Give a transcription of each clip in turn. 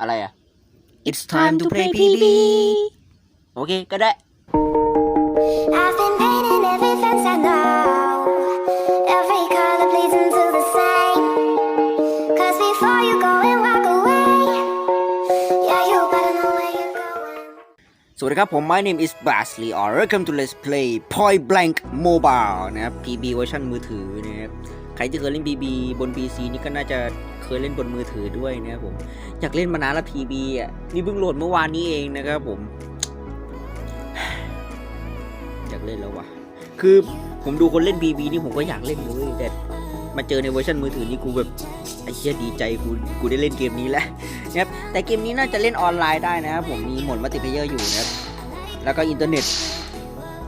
อะไรอ่ะ It's time to play PB โอเค ก็ได้ I've been painting every fence I know. วัสดีครับ ผม my name is Basley or welcome to let's play Point Blank Mobile นะครับ PB เวอร์ชันมือถือนะครับ ใครที่เคยเล่น PB บน PC นี่ก็น่าจะเคยเล่นบนมือถือด้วยนะครับผม อยากเล่นมานานแล้ว PB อะ นี่เพิ่งโหลดเมื่อวานนี้เองนะครับผม อยากเล่นแล้ววะคือผมดูคนเล่น PB นี่ผมก็อยากเล่นเลยแต่มาเจอในเวอร์ชันมือถือนี่กูแบบ ไอ้เชี่ยดีใจกูกูได้เล่นเกมนี้แล้วนะครับแต่เกมนี้น่าจะเล่นออนไลน์ได้นะครับผมมีโหมดมัลติเพเยอร์อยู่นะครับแล้วก็อินเทอร์เน็ต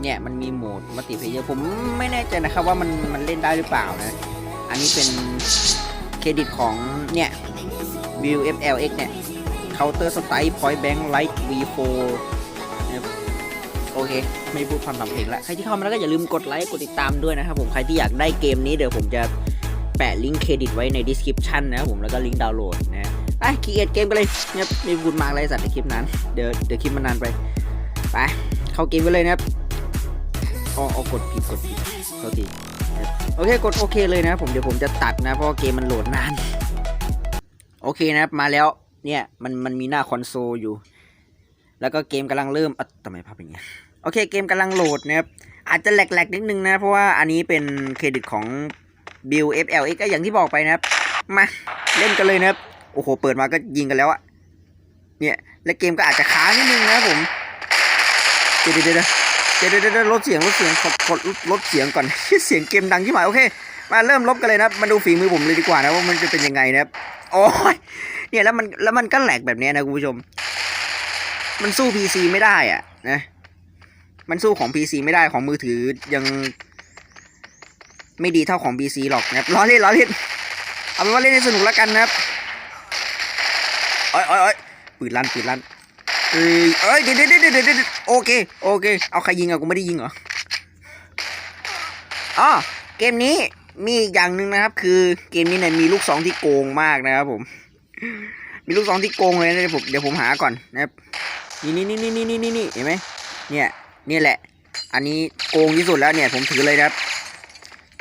เนี่ยมันมีโหมดมัลติเพเยอร์ผมไม่แน่ใจนะครับว่ามันมันเล่นได้หรือเปล่านะอันนี้เป็นเครดิตของเนี่ย VFLX เนี่ย Counter Strike Point Blank Light V4 นะครับโอเค ไม่พูดความทำเพลงละใครที่เข้ามาแล้วก็อย่าลืมกดไลค์กดติดตามด้วยนะครับผมใครที่อยากได้เกมนี้เดี๋ยวผมจะ แปะลิงก์เครดิตไว้ใน description นะครับผมแล้วก็ลิงก์ดาวน์โหลดนะไปคีเอทเกมกันเลยเนี่ยม่พูดมากเลยสัตว์ในคลิปนั้น เดี๋ยวเดี๋ยวคลิปมันนานไป ไป เข้าเกมกันเลยนะครับอ๋ออ๋อกดผิดกดผิดโทษทีโอเคกดโอเคเลยนะผมเดี๋ยวผมจะตัดนะเพราะเกมมันโหลดนาน โอเคนะครับมาแล้วเนี่ยมันมันมีหน้าคอนโซลอยู่ แล้วก็เกมกำลังเริ่มอะทำไมภาพเป็นอย่างนี้โอเคเกมกำลังโหลดนะครับอาจจะแหลกๆนิดนึงนะ เพราะว่าอันนี้เป็นเครดิตของ Bill FLX ก็อย่างที่บอกไปนะครับ มาเล่นกันเลยนะครับ โอ้โห เปิดมาก็ยิงกันแล้วอะเนี่ยและเกมก็อาจจะค้างนิดนึงนะผมเดี๋ยวเดี๋ยวเดี๋ยวเดี๋ยวลดเสียงลดเสียงขอขอลดลดเสียงก่อนเสียงเกมดังที่หมายโอเค มาเริ่มลบกันเลยนะครับมาดูฝีมือผมเลยดีกว่านะว่ามันจะเป็นยังไงนะครับโอ้ยเนี่ยแล้วมันแล้วมันก็แหลกแบบนี้นะคุณผู้ชม มันสู้ PC ไม่ได้อะนะมันสู้ของ PC ไม่ได้ของมือถือยัง ไม่ดีเท่าของ PC หรอกนะครับล้อเล่นล้อเล่นเอาเป็นว่าเล่นให้สนุกแล้วกันนะครับโอ้ยโอ้ยโอ้ยปืนลั่นปืนลั่นเอ้ยเอ้ยเดี๋ยวเดี๋ยวเดี๋ยวเดี๋ยวเดี๋ยวโอเคโอเคเอาใครยิงอะกูไม่ได้ยิงเหรออ๋อเกมนี้มีอีกอย่างหนึ่งนะครับ คือเกมนี้เนี่ยมีลูกซองที่โกงมากนะครับผม มีลูกซองที่โกงเลยนะเดี๋ยวผมเดี๋ยวผมหาก่อนนะครับนี่นี่นี่นี่นี่นี่นี่เห็นไหมเนี่ยเนี่ยแหละ อันนี้โกงที่สุดแล้วเนี่ยผมถือเลยนะครับ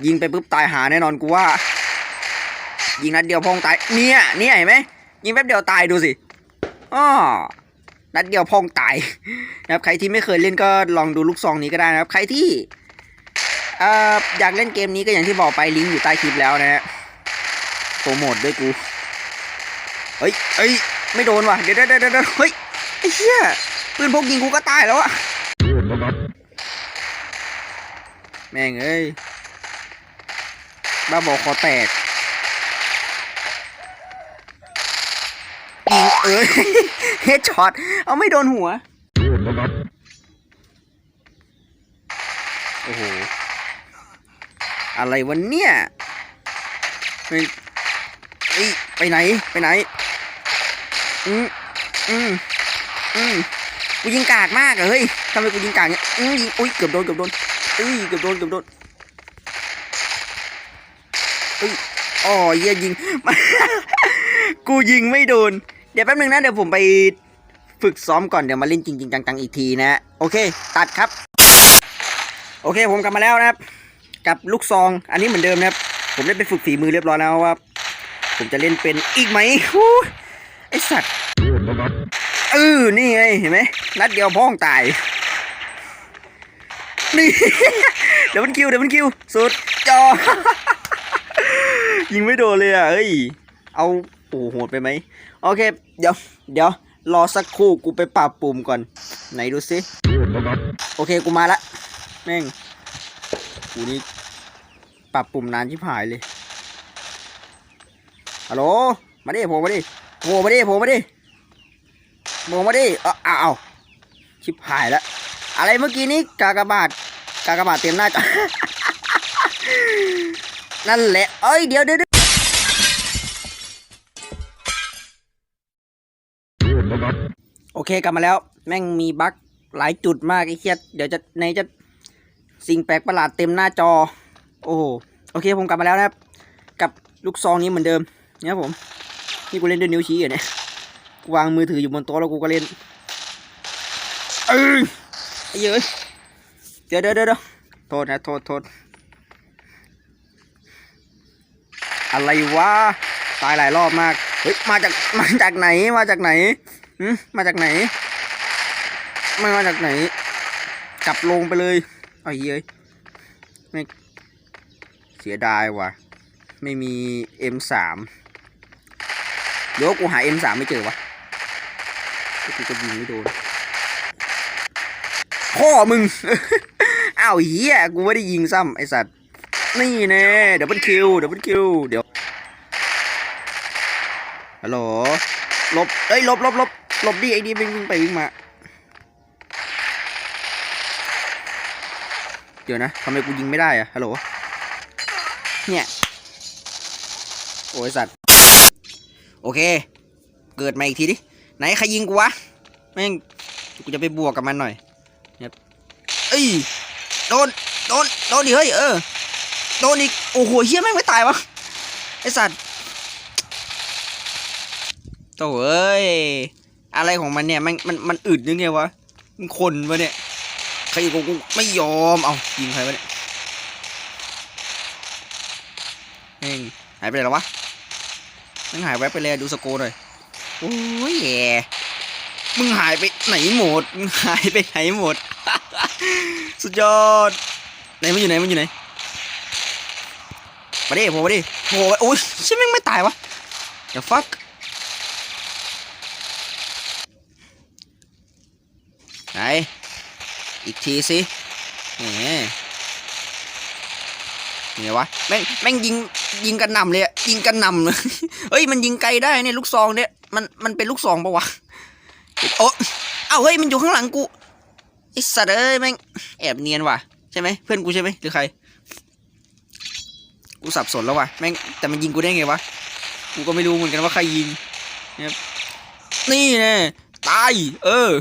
ยิงไปปุ๊บตายหาแน่นอนกูว่า ยิงนัดเดียวพองตายเนี่ยเนี่ยเห็นไหมยิงแป๊บเดียวตายดูสิอ้อนัดเดียวพองตายนะครับใครที่ไม่เคยเล่นก็ลองดูลูกซองนี้ก็ได้นะครับ ใครที่เอ่ออยากเล่นเกมนี้ก็อย่างที่บอกไปลิงก์อยู่ใต้คลิปแล้วนะฮะโปรโมทด้วยกูเฮ้ยเฮ้ยไม่โดนว่ะเดี๋ยวเดี๋ยวเดี๋ยวเดี๋ยวเฮ้ยไอ้เหี้ยปืนพกยิงกูก็ตายแล้วอะแม่งเอ้ย บ้าบอคอแตกยิงเอ้ยเฮดช็อต เอาไม่โดนหัว โอ้โห อะไรวะเนี่ยเฮ้ยเอ้ยไปไหน ไปไหน อืมอืมอืมกูยิงกากมากอะเฮ้ยทำไมกูยิงกากเนี่ยอืมยิง อุ้ย เกือบโดน เกือบโดนเอ้ย เกือบโดน เกือบโดนเอ้ยอ๋อเหี้ยยิง กูยิงไม่โดน เดี๋ยวแป๊บนึงนะ เดี๋ยวผมไปฝึกซ้อมก่อน เดี๋ยวมาเล่นจริง ๆ จัง ๆ อีกทีนะ โอเค ตัดครับ โอเค ผมกลับมาแล้วนะครับ กับลูกซอง อันนี้เหมือนเดิมนะครับ ผมได้ไปฝึกฝีมือเรียบร้อยแล้วว่า ผมจะเล่นเป็นอีกไหมไอสัตว์เออนี่ไง เห็นไหม นัดเดียวพ้องตาย นี่ เดี๋ยวมันคิว เดี๋ยวมันคิว สุดจอ ยิงไม่โดนเลยอะเอ้ย เอาโอ้โหโหดไปไหม โอเค เดี๋ยว เดี๋ยว รอสักครู่ กูไปปรับปุ่มก่อน ไหนดูซิโอเค กูมาละ แม่ง กูนี่ปรับปุ่มนานชิบหายเลย ฮัลโหล มาดิโผล่มาดิโผล่มาดิโผล่มาดิโผล่มาดิเอ้าอ้าวชิบหายล้วอะไรเมื่อกี้นี้กากบาทกากบาทเต็มหน้าจอ นั่นแหละเอ้ยเดี๋ยวเดี๋ยวโอเคกลับมาแล้ว แม่งมีบั๊กหลายจุดมากไอ้เคียเดี๋ยวจะในจะสิ่งแปลกประหลาดเต็มหน้าจอ โอ้โหโอเคผมกลับมาแล้วนะครับ กับลูกซองนี้เหมือนเดิมเนี่ยผมนี่กูเล่นด้วยนิ้วชี้อยู่เนี่ยกูวางมือถืออยู่บนโต๊ะแล้วกูก็เล่นเออไอ้เยเอ้ยเดี๋ยวเดี๋ยวเดี๋ยวเดี๋ยวโทษนะโทษโทษ อะไรวะตายหลายรอบมากเฮ้ยมาจากมาจากไหนมาจากไหนหืมมาจากไหนไม่มาจากไหนกลับลงไปเลยไอ้เยเอ้ยไม่เสียดายว่ะ ไม่มี M3 เดี๋ยวกูหา M3 ไม่เจอวะกูจะยิงไม่โดนพ่อมึง อ้าวเฮียกูไม่ได้ยิงซ้ำไอสัตว์ นี่แน่เดี๋ยวเป็นคิว เดี๋ยวเป็นคิว เดี๋ยว ฮัลโหลลบเอ้ยลบลบลบลบดิไอ้นี่วิ่งวิ่งไปวิ่งมา เดี๋ยวนะทำไมกูยิงไม่ได้อะฮัลโหล เนี่ย โอ้ยสัตว์ โอเค เกิดมาอีกทีดิ ไหนใครยิงกูวะ แม่ง กูจะไปบวกกับมันหน่อยเนี่ยเอ้ย โดน โดน โดนดิเฮ้ย เออ โดนอีก โอ้โหเฮียแม่งไม่ตายวะ ไอสัตว์ โถ่เอ้ย อะไรของมันเนี่ย มันมันมันอึดยังไงวะ มันคนวะเนี่ย ใครกูกูไม่ยอม เอายิงใครวะเนี่ยเฮ้ยหายไปไหนแล้ววะ มันหายแวบไปเลยดูสโกหน่อย โอ้ยแย่มึงหายไปไหนหมด มึงหายไปไหนหมด สุดยอด ไหนมันอยู่ไหนมันอยู่ไหนมาดิโผล่มาดิโผล่โอ้ยใช่แม่งไม่ตายวะ The fuck ไหน อีกทีสิเนี่ยวะ แม่งแม่งยิงยิงกันหนำเลยอะยิงกันหนำเลยเฮ้ยมันยิงไกลได้เนี่ยลูกซองเนี่ยมันมันเป็นลูกซองปะวะโอ้เอ้าเฮ้ยมันอยู่ข้างหลังกูไอสัตว์เอ้ยแม่งแอบเนียนว่ะใช่ไหมเพื่อนกูใช่ไหมหรือใครกูสับสนแล้วว่ะแม่งแต่มันยิงกูได้ไงวะกูก็ไม่รู้เหมือนกันว่าใครยิงเนี่ยนี่แน่ตายเออ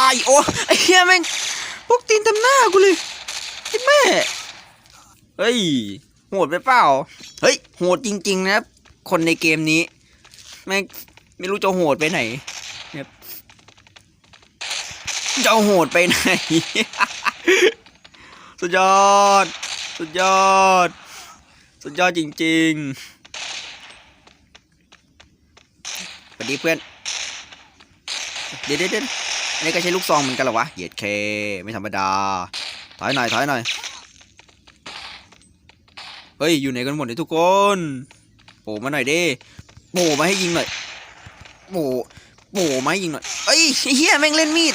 ายโอ้ไอ้เหี้ยแม่งพวกตีนเต็มหน้ากูเลยไอ้แม่เฮ้ยโหดไปเปล่าเฮ้ยโหดจริง ๆ นะครับคนในเกมนี้ แม่งไม่รู้จะโหดไปไหนเนี่ยจะโหดไปไหน สุดยอด สุดยอด สุดยอดจริงๆสวัสดีเพื่อน เดี๋ยวเดี๋ยวเดี๋ยวอั นนี้ก็ใช้ลูกซองเหมือนกันเหรอวะเหยียดเค ไม่ธรรมดา ถอยหน่อยถอยหน่อย เฮ้ย อยู่ไหนกันหมดเนี่ยทุกคนโผล่มาหน่อยดิโผล่มาให้ยิงหน่อยโผล่โผล่มาให้ยิงหน่อย เอ้ยเฮียแม่งเล่นมีด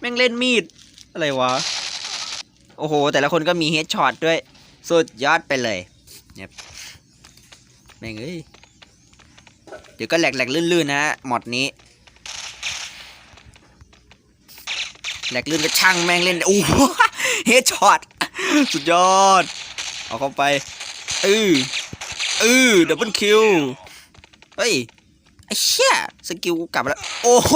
แม่งเล่นมีด อะไรวะ โอ้โห แต่ละคนก็มีเฮดช็อตด้วย สุดยอดไปเลยเนี่ยแม่งเอ้ย เดี๋ยวก็แหลกๆลื่นๆนะฮะ หมดนี้ แหลกลื่นก็ช่างแม่งเล่นโอ้โหเฮดช็อตสุดยอด เอาเข้าไปเออเออดับเบิลคิวเฮ้ยไอ้เชี่ยสกิลกูกลับแล้ว โอ้โห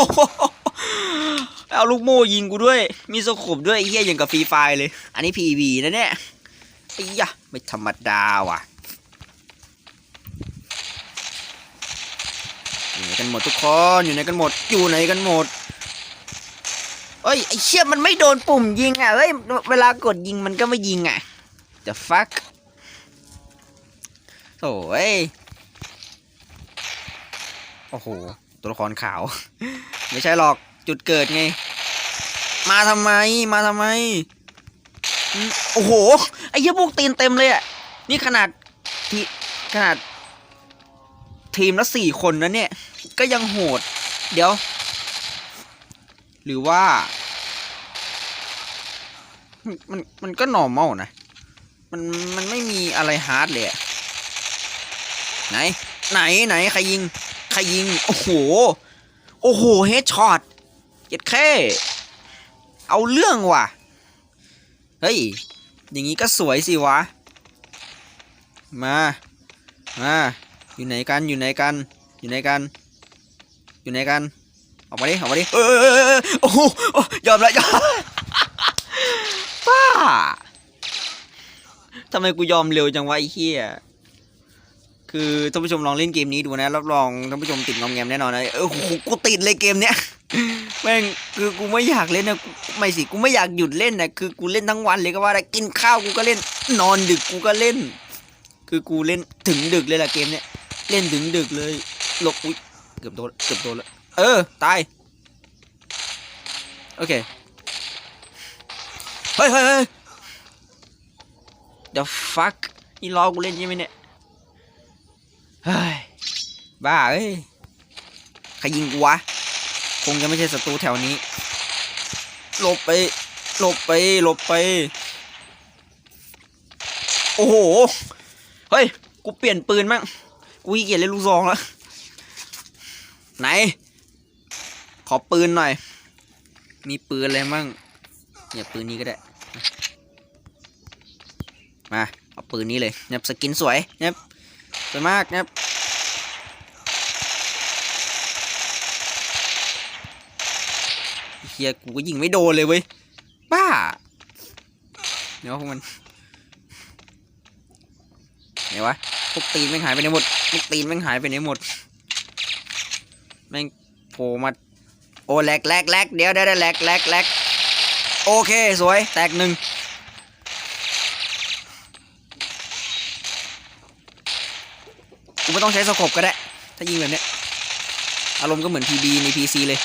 เอาลูกโม่ยิงกูด้วย มีสโคบด้วยไอ้เหี้ยอย่างกับฟรีไฟเลย อันนี้ PV นะเนี่ยไอ้ยะไม่ธรรมดาว่ะอยู่ไหนกันหมดทุกคน อยู่ไหนกันหมด อยู่ไหนกันหมด เอ้ยไอ้เชี่ยมันไม่โดนปุ่มยิงอะเฮ้ยเวลากดยิงมันก็ไม่ยิงอะ the fuck โถ่เอ้ยโอ้โห ตัวละครขาว ไม่ใช่หรอกจุดเกิดไง มาทำไมมาทำไมอืมโอ้โห ไอ้เหี้ยพวกตีนเต็มเลยอะ นี่ขนาดที่ขนาด ทีมละสี่คนนะเนี่ย ก็ยังโหด เดี๋ยว หรือว่า มันมันก็ normal นะ มันมันไม่มีอะไรฮาร์ดเลยไหน ไหนไหนใครยิง ใครยิง โอ้โห โอ้โหเฮดช็อตเจ็ดแค่เอาเรื่องว่ะ เฮ้ย อย่างนี้ก็สวยสิวะ มา มา อยู่ไหนกัน อยู่ไหนกัน อยู่ไหนกัน อยู่ไหนกัน ออกมาดิ ออกมาดิ เออโอ้โหยอมล้วยอม้าทำไมกูยอมเร็วจังวะไอ้เหี้ยคือท่านผู้ชมลองเล่นเกมนี้ดูนะรับรองท่านผู้ชมติดงอมแงมแน่นอนนะเออโหกูติดเลยเกมเนี้ยแม่งคือกูไม่อยากเล่นนะไม่สิกูไม่อยากหยุดเล่นนะคือกูเล่นทั้งวันเลยก็ว่าได้กินข้าวกูก็เล่นนอนดึกกูก็เล่น คือกูเล่นถึงดึกเลยล่ะเกมเนี้ยเล่นถึงดึกเลยหลบอุ้ยเกือบโดนเกือบโดนแล้วเออตายโอเค เฮ้ยเฮ้ยเฮ้ย The fuck นี่ล้อกูเล่นใช่ไหมเนี่ย เฮ้ย บ้าเอ้ย ใครยิงกูวะ คงจะไม่ใช่ศัตรูแถวนี้ หลบไป หลบไป หลบไป โอ้โห เฮ้ย กูเปลี่ยนปืนมั่งกูขี้เกียจเล่นลูกซองแล้ว ไหน ขอปืนหน่อย มีปืนอะไรมั่งเนี่ยปืนนี้ก็ได้ มาเอาปืนนี้เลยเนี่ยสกินสวยเนี่ยสวยมากเนี่ยเฮียกูก็ยิงไม่โดนเลยเว้ยบ้าเดี๋ยวพวกมันไหนวะพวกตีนแม่งหายไปไหนหมดพวกตีนแม่งหายไปไหนหมดแม่งโผล่มาโอ้แหลกแหลกแหลกเดี๋ยวเดี๋ยวแหลกแหลกแหลกโอเคสวยแตกหนึ่ง ไม่ต้องใช้สกบก็ได้ ถ้ายิงแบบนี้อารมณ์ก็เหมือนพีบีในพีซีเลย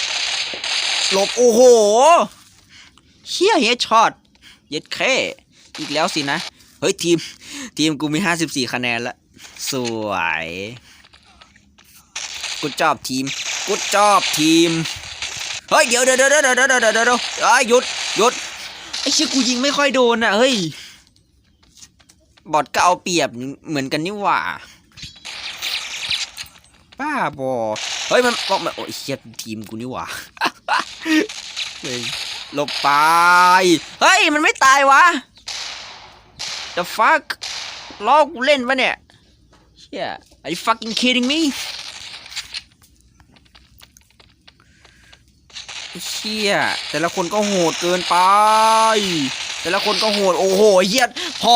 หลบ โอ้โหเฮียเฮดช็อตเย็ดแค่อีกแล้วสินะ เฮ้ย ทีม ทีมกูมีห้าสิบสี่คะแนนละ สวยกูจอบทีมกูจอบทีม เฮ้ย เดี๋ยวเดี๋ยวเดี๋ยวเดี๋ยวเดี๋ยวเดี๋ยวเดี๋ยวหยุดหยุดไอ้เชี่ยกูยิงไม่ค่อยโดนอะ เฮ้ย บอดก็เอาเปรียบเหมือนกันนี่หว่า บ้าบอเฮ้ยมันมันมันโอ้ยเชียทีมกูนี่หว่าเฮ้ยหลบไป เฮ้ย มันไม่ตายวะ The fuck ล้อกูเล่นปะเนี่ยเชี่ย Are you fucking kidding me เชี่ยแต่ละคนก็โหดเกินไป แต่ละคนก็โหด โอ้โหเฮียพอ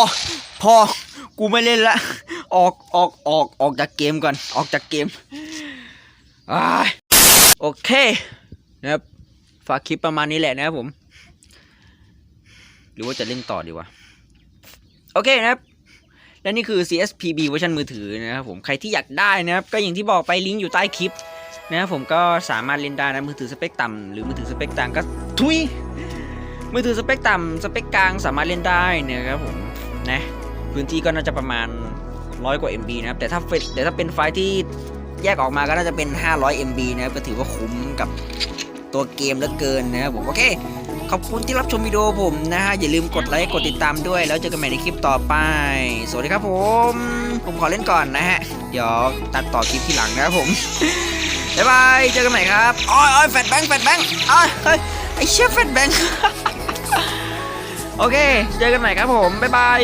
พอ กูไม่เล่นละ ออกออกออกออกจากเกมก่อน ออกจากเกมอโอเคนะครับฝากคลิปประมาณนี้แหละนะครับผม หรือว่าจะเล่นต่อดีวะ โอเคนะครับ และนี่คือ CSPB เวอร์ชันมือถือนะครับผม ใครที่อยากได้นะครับ ก็อย่างที่บอกไปลิงก์อยู่ใต้คลิปนะครับผมก็สามารถเล่นได้นะมือถือสเปคต่ำหรือมือถือสเปคกลางก็ทุยมือถือสเปคต่ำสเปคกลางสามารถเล่นได้นะครับผมนะพื้นที่ก็น่าจะประมาณ ร้อยกว่า MB นะครับ แต่ถ้าเป็นแต่ถ้าเป็นไฟล์ที่แยกออกมาก็น่าจะเป็น 500 MB นะครับ ก็ถือว่าคุ้มกับตัวเกมเหลือเกินนะครับผม โอเค ขอบคุณที่รับชมวิดีโอผมนะฮะ อย่าลืมกดไลค์ กดติดตามด้วย แล้วเจอกันใหม่ในคลิปต่อไป สวัสดีครับผม ผมขอเล่นก่อนนะฮะ เดี๋ยวตัดต่อคลิปทีหลังนะครับผมบ๊ายบาย เจอกันใหม่ครับอ้อยอ้อยแฟดแบงค์แฟดแบงค์อ้อยเฮ้ยไอเชี่ยแฟดแบงค์โอเค เจอกันใหม่ครับผม บ๊ายบาย